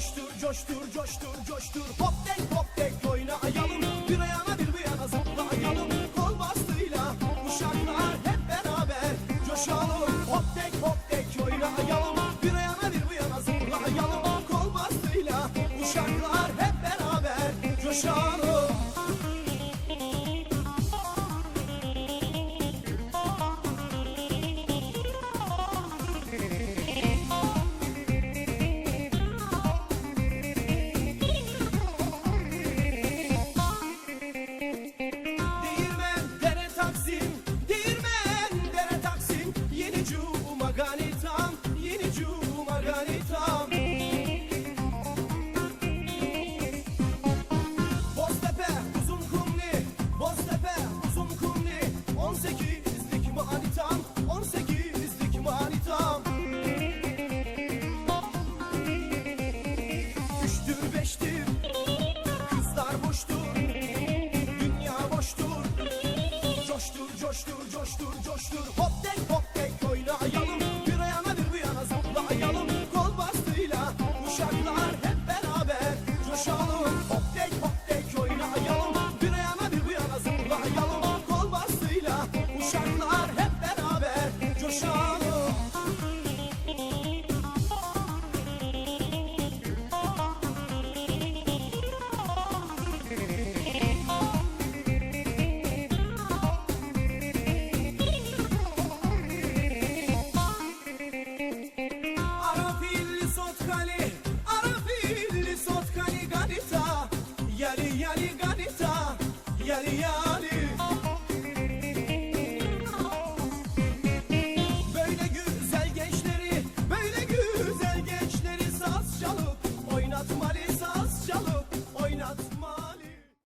coştur coştur coştur Hop tek hop tek oynayalım. Bir ayağına bir bu yana zıplayalım. Kol bastığıyla uşaklar hep beraber coşalım. Hop tek hop tek oynayalım. Bir ayağına bir bu yana zıplayalım. Kol bastığıyla uşaklar hep beraber coşalım coştur coştur. Hop tek hop tek oynayalım Bir ayağına bir bu yana zıplayalım Kol bastığıyla uşaklar hep beraber coşalım. Hop tek hop tek oynayalım Bir ayağına bir bu yana zıplayalım Yali yali ganita, yali yali